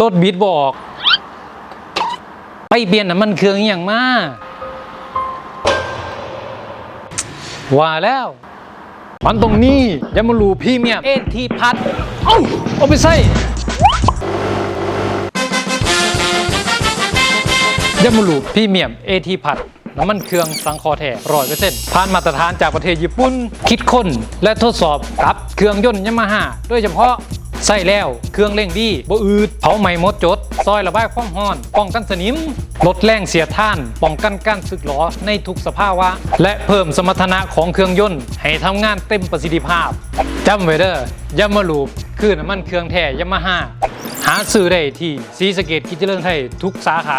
รถบิดบออก ไปเปลี่ยนน้ำมันเครื่องอหย่างมาว่าแล้ว มันตรงนี้ยามารูพรี่เมียมเอ็นทีพัดเอ้าเอาไปใส่ยามารูพรี่เมียมเอทีพัดน้ำมันเครื่องสังคอแท้ร้อยเปอร์เซ็นต์ผ่านมาตรฐานจากประเทศญี่ปุ่น คิดค้นและทดสอบกับเครื่องยนต์ยามาฮ่าโดยเฉพาะ ใส่แล้วเครื่องเร่งดีบ่อืดเผาไหม้หมดจด ซอยระบายความร้อน ป้องกันสนิม ลดแรงเสียท่าน ป้องกันการสึกหรอในทุกสภาวะ และเพิ่มสมรรถนะของเครื่องยนต์ ให้ทำงานเต็มประสิทธิภาพจำไว้เด้อยามาลูบคือน้ำมันเครื่องแท้ยามาฮ่าหาซื้อได้ที่ซีสเกตกิจเจริญไทยทุกสาขา